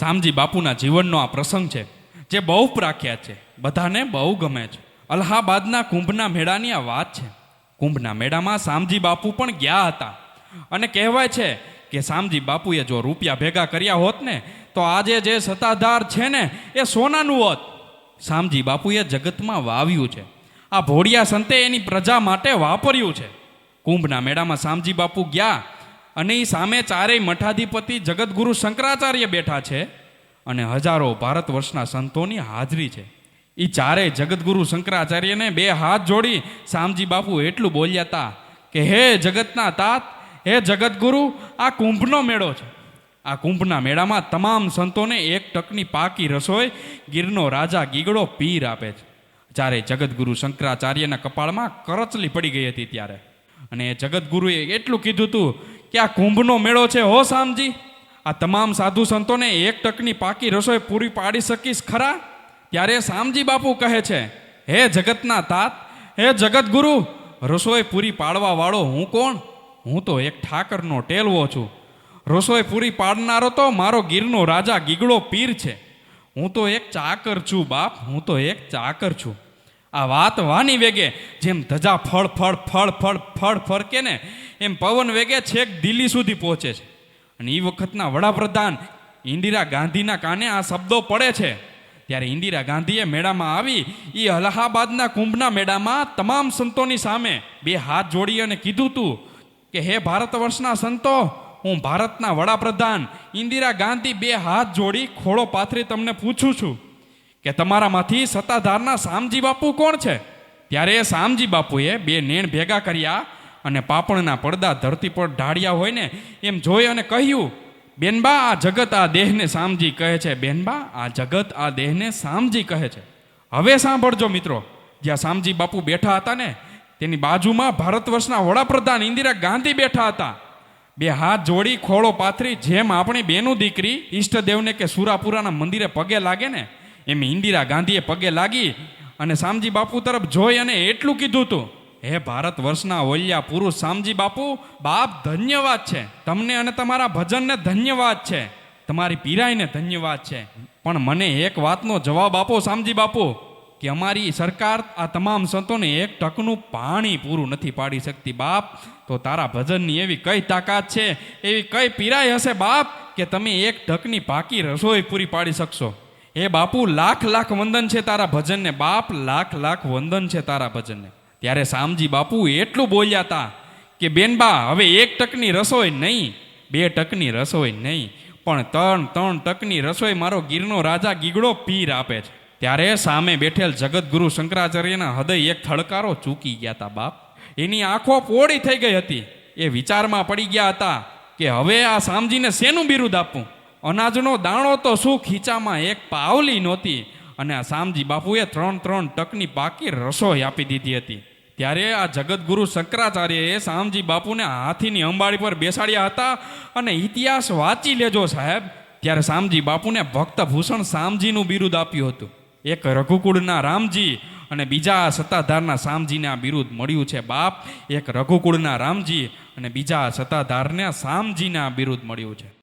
શામજી બાપુના જીવનનો આ પ્રસંગ છે, જે બહુ પ્રખ્યાત છે. બધાને બહુ ગમે છે. અલ્હાબાદના કુંભના મેળાની આ વાત છે. કુંભના મેળામાં શામજી બાપુ પણ ગયા હતા. અને કહેવાય છે કે શામજી બાપુએ જો રૂપિયા ભેગા કર્યા હોત ને, તો આજે જે સત્તાધાર છે ને, એ સોનાનું હોત. શામજી બાપુએ જગતમાં વાવ્યું છે. આ ભોળિયા સંતે એની પ્રજા માટે વાપર્યું છે. કુંભના મેળામાં શામજી બાપુ ગયા અને એ સામે ચારેય મઠાધિપતિ જગતગુરુ શંકરાચાર્ય બેઠા છે અને હજારો ભારત વર્ષના સંતોની હાજરી છે. એ ચારેય જગતગુરુ શંકરાચાર્યને બે હાથ જોડી શામજી બાપુ એટલું બોલ્યા હતા કે, હે જગતના તાત, હે જગતગુરુ આ કુંભનો મેળો છે. આ કુંભના મેળામાં તમામ સંતોને એક ટકની પાકી રસોઈ, ગીરનો રાજા ગીગડો પીર આપે છે. જ્યારે જગતગુરુ શંકરાચાર્યના કપાળમાં કરચલી પડી ગઈ હતી ત્યારે. અને એ જગતગુરુએ એટલું કીધું હતું કે આ કુંભનો મેળો છે? હો શામજી આ તમામ સાધુ સંતોને એક ટકની પાકી રસોઈ પૂરી પાડી શકીશ ખરા? ત્યારે શામજી બાપુ કહે છે, હે જગતના તાત, હે જગતગુરુ રસોઈ પૂરી પાડવા વાળો હું કોણ? હું તો એક ઠાકરનો ટેલવો છું. રસોઈ પૂરી પાડનારો તો મારો ગીરનો રાજા ગીગડો પીર છે. હું તો એક ચાકર છું બાપ, હું તો એક ચાકર છું. આ વાત વાની વેગે જેમ ધજા ફળ ફળ ફળ ફળ ફળ ફરકે ને એમ પવન વેગે છેક દિલ્હી સુધી પહોંચે છે. અને એ વખતના વડાપ્રધાન ઇન્દિરા ગાંધીના કાને આ શબ્દો પડે છે. ત્યારે ઇન્દિરા ગાંધીએ મેળામાં આવી એ અલ્હાબાદના કુંભના મેળામાં તમામ સંતોની સામે બે હાથ જોડી અને કીધું તું કે, હે ભારત વર્ષના સંતો, હું ભારતના વડાપ્રધાન ઇન્દિરા ગાંધી બે હાથ જોડી ખોળો પાથરી તમને પૂછું છું કે તમારામાંથી સત્તાધારના શામજી બાપુ કોણ છે? ત્યારે શામજી બાપુએ બે નેણ ભેગા કર્યા અને પાપણના પડદા ધરતી પર ઢાળ્યા હોય ને, એમ જોઈ અને કહ્યું, બેનબા, આ જગત આ દેહને સામજી કહે છે. બેનબા, આ જગત આ દેહને સામજી કહે છે. હવે સાંભળજો મિત્રો, જ્યાં સામજી બાપુ બેઠા હતા ને, તેની બાજુમાં ભારત વર્ષના વડાપ્રધાન ઇન્દિરા ગાંધી બેઠા હતા. બે હાથ જોડી, ખોળો પાથરી, જેમ આપણી બેનું દીકરી ઈષ્ટદેવને કે સુરાપુરાના મંદિરે પગે લાગે ને, એમ ઇન્દિરા ગાંધીએ પગે લાગી અને શામજી બાપુ તરફ જોઈ અને એટલું કીધું હતું હે ભારત વર્ષના વલ્યા પુરુષ શામજી બાપુ, બાપ ધન્યવાદ છે. તમને અને તમારા ભજનને ધન્યવાદ છે. તમારી પીરાઈને ધન્યવાદ છે. પણ મને એક વાતનો જવાબ આપો શામજી બાપુ, કે અમારી સરકાર આ તમામ સંતોને એક ટકનું પાણી પૂરું નથી પાડી શકતી. બાપ, તો તારા ભજનની એવી કઈ તાકાત છે? એવી કઈ પીરાઈ હશે બાપ, કે તમે એક ટકની પાકી રસોઈ પૂરી પાડી શકશો? એ બાપુ, લાખ લાખ વંદન છે તારા ભજનને. બાપ, લાખ લાખ વંદન છે તારા ભજનને. ત્યારે શામજી બાપુ એટલું બોલ્યા હતા કે બેનબા હવે એક ટકની રસોઈ નહીં, બે ટકની રસોઈ નહીં, પણ ત્રણ ત્રણ ટકની રસોઈ મારો ગીરનો રાજા ગીગડો પીર આપે છે. ત્યારે સામે બેઠેલ જગતગુરુ શંકરાચાર્યના હૃદય એક થડકારો ચૂકી ગયા હતા બાપ. એની આંખો પોળી થઈ ગઈ હતી. એ વિચારમાં પડી ગયા હતા કે, હવે આ શામજીને શેનું બિરુદ આપવું? અનાજનો દાણો તો શું ખીચામાં એક પાવલી નહોતી. અને આ શામજી બાપુએ ત્રણ ત્રણ ટકની પાકી રસોઈ આપી દીધી હતી. ત્યારે આ જગતગુરુ શંકરાચાર્યએ શામજી બાપુને હાથીની અંબાડી પર બેસાડ્યા હતા અને ઇતિહાસ વાંચી લેજો સાહેબ. ત્યારે શામજી બાપુને ભક્ત ભૂષણ શામજીનું બિરુદ આપ્યું હતું. એક રઘુકુળના રામજી અને બીજા સત્તાધારના શામજીને આ બિરુદ મળ્યું છે બાપ. એક રઘુકુળના રામજી અને બીજા સત્તાધારને શામજીને આ બિરુદ મળ્યું છે.